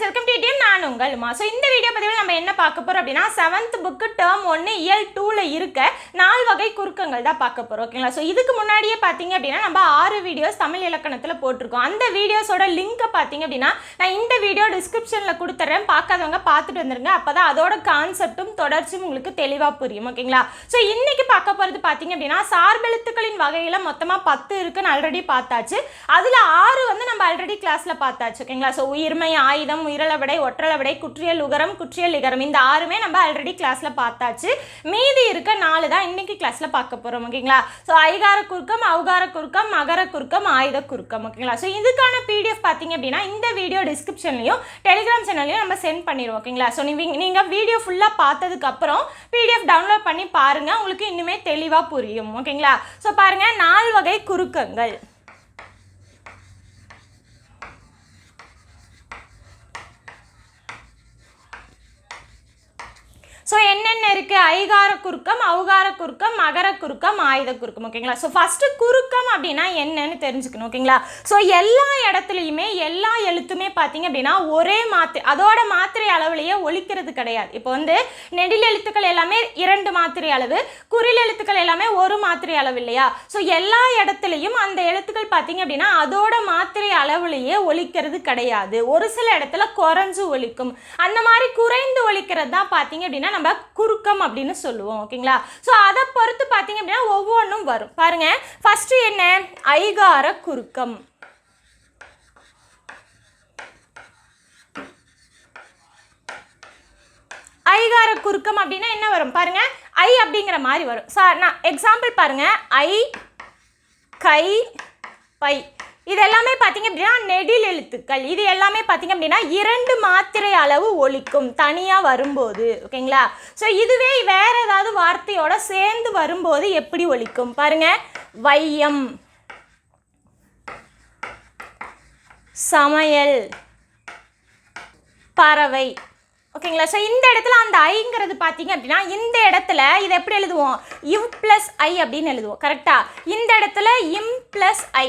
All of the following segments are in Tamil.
সেলকে வெல்கம் நான் உங்கள் உமா ஸோ இந்த வீடியோ பதிவில் நம்ம என்ன பார்க்க போகிறோம் அப்படின்னா செவன்த் புக்கு டேர்ம் ஒன்று இயல் டூவில் இருக்க நால் வகை குறுக்கங்கள் தான் பார்க்க போகிறோம் ஓகேங்களா ஸோ இதுக்கு முன்னாடியே பார்த்தீங்க அப்படின்னா நம்ம ஆறு வீடியோஸ் தமிழ் இலக்கணத்தில் போட்டிருக்கோம். அந்த வீடியோஸோட லிங்க்கை பார்த்தீங்க அப்படின்னா நான் இந்த வீடியோ டிஸ்கிரிப்ஷனில் கொடுத்துட்றேன் பார்க்காதவங்க பார்த்துட்டு வந்துருங்க. அப்போ தான் அதோட கான்செப்ட்டும் தொடர்ச்சியும் உங்களுக்கு தெளிவாக புரியும் ஓகேங்களா ஸோ இன்னைக்கு பார்க்க போகிறது பார்த்தீங்க அப்படின்னா சார்பெழுத்துக்களின் வகையில் மொத்தமாக பத்து இருக்குன்னு ஆல்ரெடி பார்த்தாச்சு. அதில் ஆறு வந்து நம்ம ஆல்ரெடி கிளாஸில் பார்த்தாச்சு ஓகேங்களா ஸோ உயிர்மை ஆயுதம் உயிரளவு ஒற்றளவிடை குற்றியல் உகரம் குற்றியல் இகரம் இந்த ஆறுமே நம்ம ஆல்ரெடி கிளாஸில் பார்த்தாச்சு. மீதி இருக்க நாலு தான் இன்னைக்கு கிளாஸில் பார்க்க போகிறோம் ஓகேங்களா? ஸோ ஐகார குறுக்கம் அவுகார குறுக்கம் மகர குறுக்கம் ஆயுத குறுக்கம் ஓகேங்களா? ஸோ இதுக்கான பிடிஎஃப் பார்த்தீங்க அப்படின்னா இந்த வீடியோ டிஸ்கிரிப்ஷன்லையும் டெலிகிராம் சேனல்லையும் நம்ம சென்ட் பண்ணிடுவோம் ஓகேங்களா? ஸோ நீங்கள் நீங்கள் வீடியோ ஃபுல்லாக பார்த்ததுக்கப்புறம் பிடிஎஃப் டவுன்லோட் பண்ணி பாருங்கள் உங்களுக்கு இன்னுமே தெளிவாக புரியும் ஓகேங்களா? ஸோ பாருங்கள் நால் வகை குறுக்கங்கள். ஸோ என்னென்ன இருக்குது ஐகார குறுக்கம் அவுகார குறுக்கம் மகர குறுக்கம் ஆயுத குறுக்கம். ஓகேங்களா ஸோ ஃபஸ்ட்டு குறுக்கம் அப்படின்னா என்னன்னு தெரிஞ்சுக்கணும். ஓகேங்களா ஸோ எல்லா இடத்துலையுமே எல்லா எழுத்துமே பார்த்தீங்க அப்படின்னா ஒரே மாத்திரை அதோட மாத்திரை அளவுலேயே ஒழிக்கிறது கிடையாது. இப்போ வந்து நெடில் எழுத்துக்கள் எல்லாமே இரண்டு மாத்திரை அளவு குறில் எழுத்துக்கள் எல்லாமே ஒரு மாத்திரை அளவு இல்லையா? ஸோ எல்லா இடத்துலையும் அந்த எழுத்துக்கள் பார்த்தீங்க அப்படின்னா அதோட மாத்திரை அளவுலேயே ஒழிக்கிறது கிடையாது. ஒரு சில இடத்துல குறைஞ்சு ஒலிக்கும் அந்த மாதிரி குறைந்து ஒழிக்கிறது தான் பார்த்தீங்க அப்படின்னா நம்ம குறுக்கம் அப்படின்னு சொல்லுவோம் ஓகேங்களா ஸோ அதை பொறுத்து பார்த்தீங்க அப்படின்னா ஒவ்வொன்றும் வரும். பாருங்க ஃபஸ்ட்டு என்ன? ஐகார குறுக்கம். ஐகார குறுக்கம் அப்படின்னா என்ன வரும்? பாருங்க ஐ அப்படிங்கிற மாதிரி வரும். சார் நான் எக்ஸாம்பிள் பாருங்க ஐ கை பை. இது எல்லாமே பார்த்தீங்க அப்படின்னா நெடில் எழுத்துக்கள். இது எல்லாமே பார்த்தீங்க அப்படின்னா இரண்டு மாத்திரை அளவு ஒழிக்கும் தனியாக வரும்போது. ஓகேங்களா? ஸோ இதுவே வேற ஏதாவது வார்த்தையோட சேர்ந்து வரும்போது எப்படி ஒழிக்கும்? பாருங்க. வையம் சமையல் பறவை. ஓகேங்களா? ஸோ இந்த இடத்துல அந்த ஐங்கிறது பார்த்தீங்க அப்படின்னா இந்த இடத்துல இதை எப்படி எழுதுவோம்? இவ் ப்ளஸ் ஐ அப்படின்னு எழுதுவோம். கரெக்டாக இந்த இடத்துல இம் ப்ளஸ் ஐ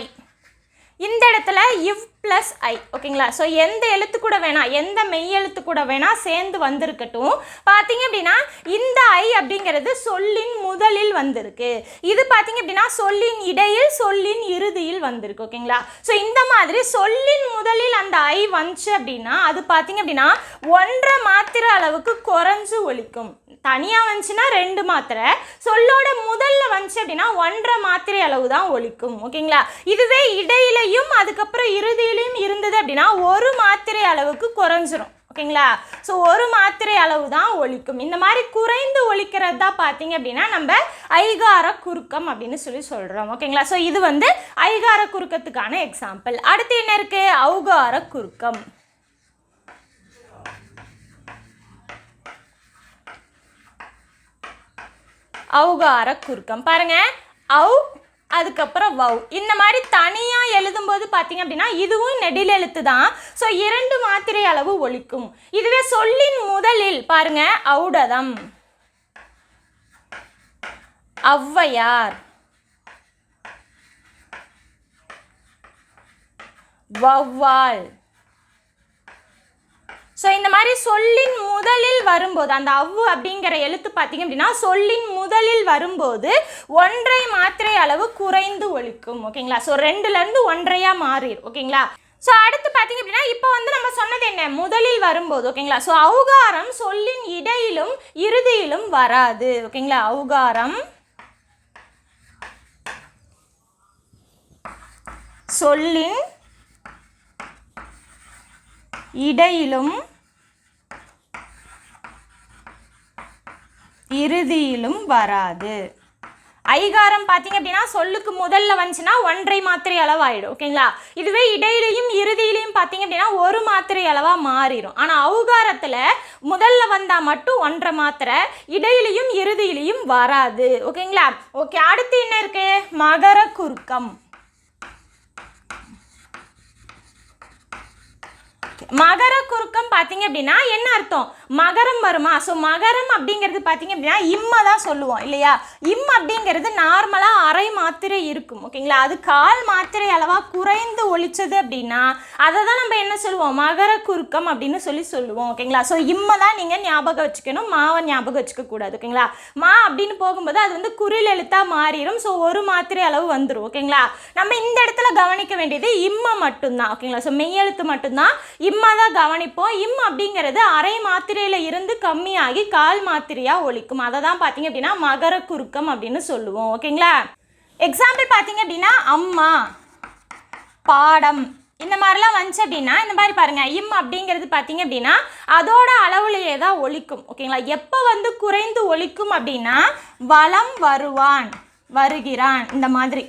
இந்த இடத்துல இவ் ப்ளஸ் ஐ ஓகேங்களா ஸோ எந்த எழுத்து கூட வேணாம் எந்த மெய் எழுத்து கூட வேணால் சேர்ந்து வந்திருக்கட்டும். பார்த்தீங்க அப்படின்னா இந்த ஐ அப்படிங்கிறது சொல்லின் முதலில் வந்திருக்கு. இது பார்த்தீங்க அப்படின்னா சொல்லின் இடையில் சொல்லின் இறுதியில் வந்திருக்கு ஓகேங்களா ஸோ இந்த மாதிரி சொல்லின் முதலில் அந்த ஐ வந்துச்சு அப்படின்னா அது பார்த்தீங்க அப்படின்னா ஒன்றரை மாத்திரை அளவுக்கு குறைஞ்சு ஒலிக்கும் தனியாக வந்துச்சுன்னா ரெண்டு மாத்திரை. சொல்லோட முதல்ல வந்துச்சு அப்படின்னா ஒன்றரை மாத்திரை அளவு தான் ஒழிக்கும் ஓகேங்களா இதுவே இடையிலையும் அதுக்கப்புறம் இறுதியிலையும் இருந்தது அப்படின்னா ஒரு மாத்திரை அளவுக்கு குறைஞ்சிரும். ஓகேங்களா? ஸோ ஒரு மாத்திரை அளவு தான் ஒழிக்கும். இந்த மாதிரி குறைந்து ஒழிக்கிறது தான் பார்த்தீங்க அப்படின்னா நம்ம ஐகார குறுக்கம் அப்படின்னு சொல்லி சொல்கிறோம் ஓகேங்களா? ஸோ இது வந்து ஐகார குறுக்கத்துக்கான எக்ஸாம்பிள் அடுத்து என்ன இருக்குது அவுகார குறுக்கம். அவுகார குறுக்கம். பாருங்க. அவு அதுக்கப்புறம் வவ் இந்த மாதிரி தனியாக எழுதும்போது பார்த்தீங்க அப்படின்னா இதுவும் நெடில் எழுத்து தான். ஸோ இரண்டு மாத்திரை அளவு ஒலிக்கும் இதுவே சொல்லின் முதலில் பாருங்க ஔடதம். ஔவையார். வௌவால். ஸோ இந்த மாதிரி சொல்லின் முதலில் வரும்போது அந்த அவ்வு அப்படிங்கிற எழுத்து பார்த்தீங்க அப்படின்னா சொல்லின் முதலில் வரும்போது ஒன்றை மாத்திரை அளவு குறைந்து ஒழிக்கும் ஓகேங்களா? ஸோ ரெண்டுலேருந்து ஒன்றையாக மாறிடும் ஓகேங்களா? ஸோ அடுத்து பார்த்தீங்க அப்படின்னா இப்போ வந்து நம்ம சொன்னது என்ன? முதலில் வரும்போது ஓகேங்களா? ஸோ அவுகாரம் சொல்லின் இடையிலும் இறுதியிலும் வராது ஓகேங்களா? அவுகாரம் சொல்லின் இடையிலும் இறுதியிலும் வராது. ஐகாரம் பார்த்தீங்க அப்படின்னா சொல்லுக்கு முதல்ல வந்துச்சுன்னா ஒன்றை மாத்திரை அளவாயிடும் ஓகேங்களா? இதுவே இடையிலையும் இறுதியிலையும் பார்த்தீங்க அப்படின்னா ஒரு மாத்திரை அளவாக மாறிடும். ஆனால் அவுகாரத்தில் முதல்ல வந்தால் மட்டும் ஒன்றரை மாத்திரை இடையிலையும் இறுதியிலையும் வராது ஓகேங்களா? ஓகே அடுத்து என்ன இருக்குது மகர குறுக்கம். மகர குறுக்கம் பார்த்தீங்க அப்படின்னா என்ன அர்த்தம்? மகரம் வருமா? ஸோ மகரம் அப்படிங்கிறது பார்த்தீங்க அப்படின்னா இம்மை தான் சொல்லுவோம் இல்லையா? இம் அப்படிங்கிறது நார்மலாக அரை மாத்திரை இருக்கும் ஓகேங்களா அது கால் மாத்திரை அளவாக குறைந்து ஒழிச்சது அப்படின்னா அதை தான் நம்ம என்ன சொல்லுவோம்? மகர குறுக்கம் அப்படின்னு சொல்லி சொல்லுவோம் ஓகேங்களா ஸோ இம்மை தான் நீங்கள் ஞாபகம் வச்சுக்கணும் மாவை ஞாபகம் வச்சுக்க கூடாது ஓகேங்களா மா அப்படின்னு போகும்போது அது வந்து குரில் எழுத்தாக மாறிடும் ஸோ ஒரு மாத்திரை அளவு வந்துடும் ஓகேங்களா நம்ம இந்த இடத்துல கவனிக்க வேண்டியது இம்மை மட்டும்தான் ஓகேங்களா ஸோ மெய்யெழுத்து மட்டும்தான் இம்மா தான் கவனிப்போம். இம் அப்படிங்கிறது அரை மாத்திரையில் இருந்து கம்மியாகி கால் மாத்திரையாக ஒழிக்கும். அதை தான் பார்த்தீங்க அப்படின்னா மகர குறுக்கம் அப்படின்னு சொல்லுவோம். ஓகேங்களா? எக்ஸாம்பிள் பார்த்தீங்க அப்படின்னா அம்மா பாடம் இந்த மாதிரிலாம் வந்துச்சு அப்படின்னா இந்த மாதிரி பாருங்கள் இம் அப்படிங்கிறது பார்த்தீங்க அப்படின்னா அதோட அளவுலேயே தான் ஒழிக்கும். ஓகேங்களா? எப்போ வந்து குறைந்து ஒழிக்கும் அப்படின்னா வளம் வருவான் வருகிறான். இந்த மாதிரி.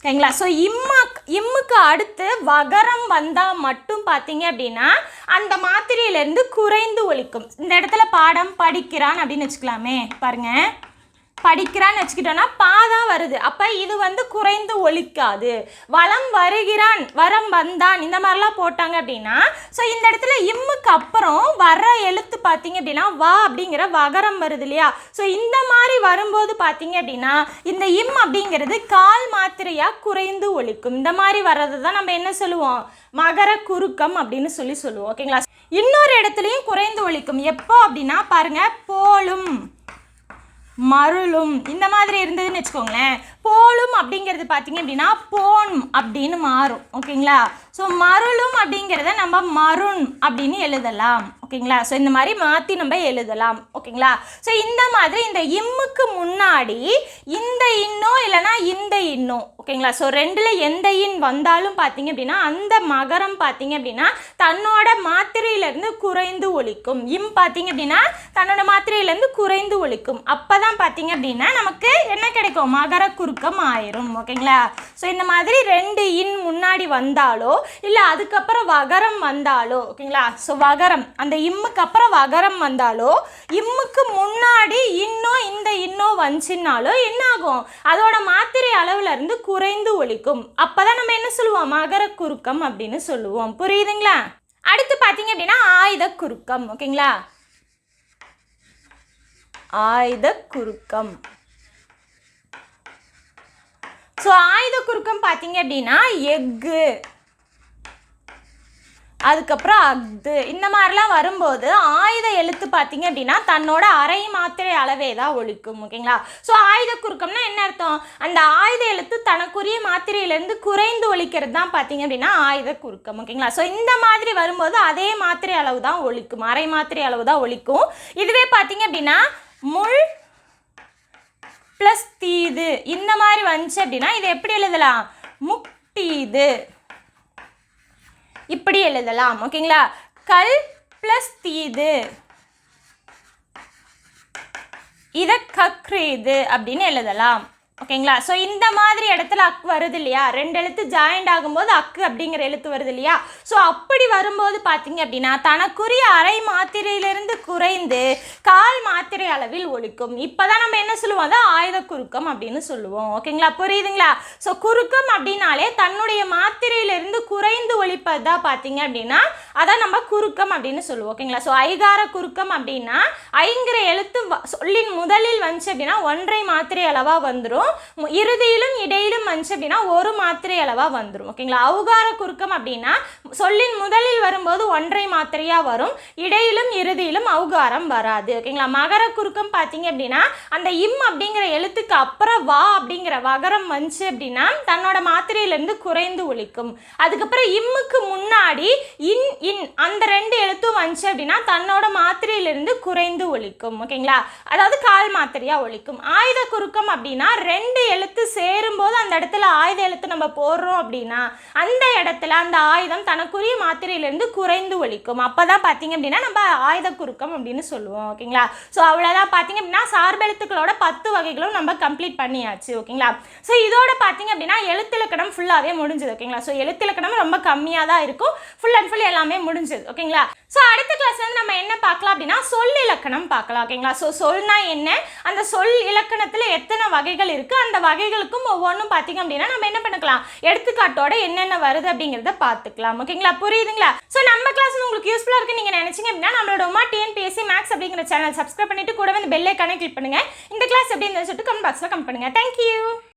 ஓகேங்களா? ஸோ இம்மா இம்முக்கு அடுத்து வகரம் வந்தால் மட்டும் பார்த்தீங்க அப்படின்னா அந்த மாத்திரையிலேருந்து குறைந்து ஒழிக்கும் இந்த இடத்துல பாடம் படிக்கிறான் அப்படின்னு வச்சுக்கலாமே பாருங்கள் படிக்கிறான்னு வச்சுக்கிட்டோன்னா பா தான் வருது. அப்போ இது வந்து குறைந்து ஒழிக்காது. வளம் வருகிறான் வரம் வந்தான். இந்த மாதிரிலாம் போட்டாங்க அப்படின்னா ஸோ இந்த இடத்துல இம்முக்கு அப்புறம் வர எழுத்து பார்த்தீங்க அப்படின்னா வா அப்படிங்கிற வகரம் வருது இல்லையா? ஸோ இந்த மாதிரி வரும்போது பார்த்தீங்க அப்படின்னா இந்த இம் அப்படிங்கிறது கால் மாத்திரையாக குறைந்து ஒழிக்கும். இந்த மாதிரி வர்றது தான் நம்ம என்ன சொல்லுவோம்? மகர குறுக்கம் அப்படின்னு சொல்லி சொல்லுவோம். ஓகேங்களா? இன்னொரு இடத்துலையும் குறைந்து ஒழிக்கும். எப்போ அப்படின்னா பாருங்க போலும். மருளும் இந்த மாதிரி இருந்ததுன்னு வச்சுக்கோங்களேன். போலும் அப்படிங்கிறது பார்த்தீங்க அப்படின்னா போன் அப்படின்னு மாறும். ஓகேங்களா? ஸோ மருளும் அப்படிங்கிறத நம்ம மருண் அப்படின்னு எழுதலாம். ஓகேங்களா? ஸோ இந்த மாதிரி மாற்றி நம்ம எழுதலாம். ஓகேங்களா? ஸோ இந்த மாதிரி இந்த இம்முக்கு முன்னாடி இந்த இன்னோ இல்லைனா இந்த இன்னோ. ஓகேங்களா? ஸோ ரெண்டில் எந்த இன் வந்தாலும் பார்த்தீங்க அப்படின்னா அந்த மகரம் பார்த்தீங்க அப்படின்னா தன்னோட மாத்திரையிலேருந்து குறைந்து ஒழிக்கும் இம் பார்த்தீங்க அப்படின்னா தன்னோட மாத்திரையிலேருந்து குறைந்து ஒழிக்கும் அப்போ தான் பார்த்தீங்க அப்படின்னா நமக்கு என்ன கிடைக்கும்? மகர குறுக்கம் ஆயிரும் ஓகேங்களா ஸோ இந்த மாதிரி ரெண்டு இன் முன்னாடி வந்தாலோ இல்லை அதுக்கப்புறம் வகரம் வந்தாலோ ஓகேங்களா ஸோ வகரம் அந்த இம்முக்கு அப்புறம் வகரம் வந்தாலோ இம்முக்கு முன்னாடி இன்னும் இந்த இன்னோ வந்துச்சுன்னாலோ என்ன ஆகும் அதோட மாத்திரை அளவுல இருந்து குறைந்து ஒழிக்கும் அப்பதான் நம்ம என்ன சொல்லுவோம்? மகர குறுக்கம் அப்படின்னு சொல்லுவோம். புரியுதுங்களா? அடுத்து பார்த்தீங்க அப்படின்னா ஆயுத குறுக்கம் ஓகேங்களா ஆயுத குறுக்கம். ஸோ ஆயுத குறுக்கம் பார்த்தீங்க அப்படின்னா எக்கு அதுக்கப்புறம் அஃது. இந்த மாதிரிலாம் வரும்போது ஆயுத எழுத்து பார்த்தீங்க அப்படின்னா தன்னோட அரை மாத்திரை அளவே தான் ஒழிக்கும் ஓகேங்களா? ஸோ ஆயுத குறுக்கம்னா என்ன அர்த்தம்? அந்த ஆயுத எழுத்து தனக்குரிய மாத்திரையிலேருந்து குறைந்து ஒழிக்கிறது தான் பார்த்தீங்க அப்படின்னா ஆயுத குறுக்கம் ஓகேங்களா? ஸோ இந்த மாதிரி வரும்போது அதே மாத்திரை அளவு தான் ஒழிக்கும். அரை மாத்திரை அளவு தான் ஒழிக்கும். இதுவே பார்த்தீங்க அப்படின்னா முள் ப்ளஸ் தீது. இந்த மாதிரி வந்துச்சு அப்படின்னா இதை எப்படி எழுதலாம்? முக்தீது இப்படி எழுதலாம். ஓகேங்களா? கல் ப்ளஸ் தீது. இதை கக்ரீது அப்படின்னு எழுதலாம். ஓகேங்களா? ஸோ இந்த மாதிரி இடத்துல அக் வருது இல்லையா? ரெண்டு எழுத்து ஜாயிண்ட் ஆகும்போது அக்கு அப்படிங்கிற எழுத்து வருது இல்லையா? ஸோ அப்படி வரும்போது பார்த்தீங்க அப்படின்னா தனக்குரிய அரை மாத்திரையிலிருந்து குறைந்து கால் மாத்திரை அளவில் ஒழிக்கும். இப்போ தான் நம்ம என்ன சொல்லுவோம்? அதான் ஆயுத குறுக்கம் அப்படின்னு சொல்லுவோம். ஓகேங்களா? புரியுதுங்களா? ஸோ குறுக்கம் அப்படின்னாலே தன்னுடைய மாத்திரையிலிருந்து குறைந்து ஒழிப்பது தான் பார்த்தீங்க அப்படின்னா அதான் நம்ம குறுக்கம் அப்படின்னு சொல்லுவோம். ஓகேங்களா? ஸோ ஐகார குறுக்கம் அப்படின்னா ஐங்கிற எழுத்து வ- சொல்லின் முதலில் வந்துச்சு அப்படின்னா ஒன்றை மாத்திரை அளவாக வந்துடும் இறுதியிலும் இடையிலும் வந்துச்சு அப்படின்னா ஒரு மாத்திரை அளவாக வந்துடும் ஓகேங்களா அவுகார குறுக்கம் அப்படின்னா சொல்லின் முதலில் வரும்போது ஒன்றை மாத்திரையாக வரும் இடையிலும் இறுதியிலும் அவுகாரம் வராது ஓகேங்களா மகர குறுக்கம் பார்த்தீங்க அப்படின்னா அந்த இம் அப்படிங்கிற எழுத்துக்கு அப்புறம் வா அப்படிங்கிற வகரம் வந்துச்சு அப்படின்னா தன்னோட மாத்திரையிலேருந்து குறைந்து ஒழிக்கும் அதுக்கப்புறம் இம்முக்கு முன்னாடி இன் இன் அந்த ரெண்டு எழுத்தும் வந்துச்சு அப்படின்னா தன்னோட மாத்திரையிலிருந்து குறைந்து ஒழிக்கும் ஓகேங்களா அதாவது கால் மாத்திரையா ஒழிக்கும் ஆயுத குறுக்கம் அப்படின்னா ரெண்டு எழுத்து சேரும்போது அந்த இடத்துல இடத்துல ஆயுத எழுத்து நம்ம போடுறோம் அப்படின்னா அந்த இடத்துல அந்த ஆயுதம் தனக்குரிய மாத்திரையிலேருந்து குறைந்து ஒழிக்கும் அப்போ தான் பார்த்தீங்க அப்படின்னா நம்ம ஆயுத குறுக்கம் அப்படின்னு சொல்லுவோம் ஓகேங்களா ஸோ அவ்வளோதான் பார்த்தீங்க அப்படின்னா சார்பெழுத்துக்களோட பத்து வகைகளும் நம்ம கம்ப்ளீட் பண்ணியாச்சு ஓகேங்களா ஸோ இதோட பார்த்தீங்க அப்படின்னா எழுத்திலக்கணம் ஃபுல்லாகவே முடிஞ்சது ஓகேங்களா ஸோ எழுத்திலக்கணம் ரொம்ப கம்மியாக தான் இருக்கும். ஃபுல் அண்ட் ஃபுல் எல்லாமே முடிஞ்சது ஓகேங்களா ஸோ அடுத்த கிளாஸ் வந்து நம்ம என்ன பார்க்கலாம் அப்படின்னா சொல் இலக்கணம் பார்க்கலாம் ஓகேங்களா ஸோ சொல்னா என்ன? அந்த சொல் இலக்கணத்தில் எத்தனை வகைகள் இருக்குது அந்த வகைகளுக்கும் ஒவ்வொன்றும் பார்த்தீங்க அப்படின்னா நம்ம என்ன பண்ணிக்கலாம்? எடுத்துக்காட்டோட என்னென்ன வருது அப்படிங்கிறத பார்த்துக்கலாம் ஓகேங்களா புரியுதுங்களா? ஸோ நம்ம கிளாஸ் வந்து உங்களுக்கு யூஸ்ஃபுல்லாக இருக்குது நீங்கள் நினச்சிங்க அப்படின்னா நம்மளோட உமா டிஎன்பிஎஸ்சி மேக்ஸ் அப்படிங்கிற சேனல் சப்ஸ்கிரைப் பண்ணிட்டு கூட வந்து பெல்லே கனெக்ட் கிளிக் பண்ணுங்கள் இந்த கிளாஸ் எப்படி இருந்துச்சு சொல்லிட்டு கமெண்ட் பாக்ஸில் கமெண்ட் பண்ணுங்கள் தேங்க்யூ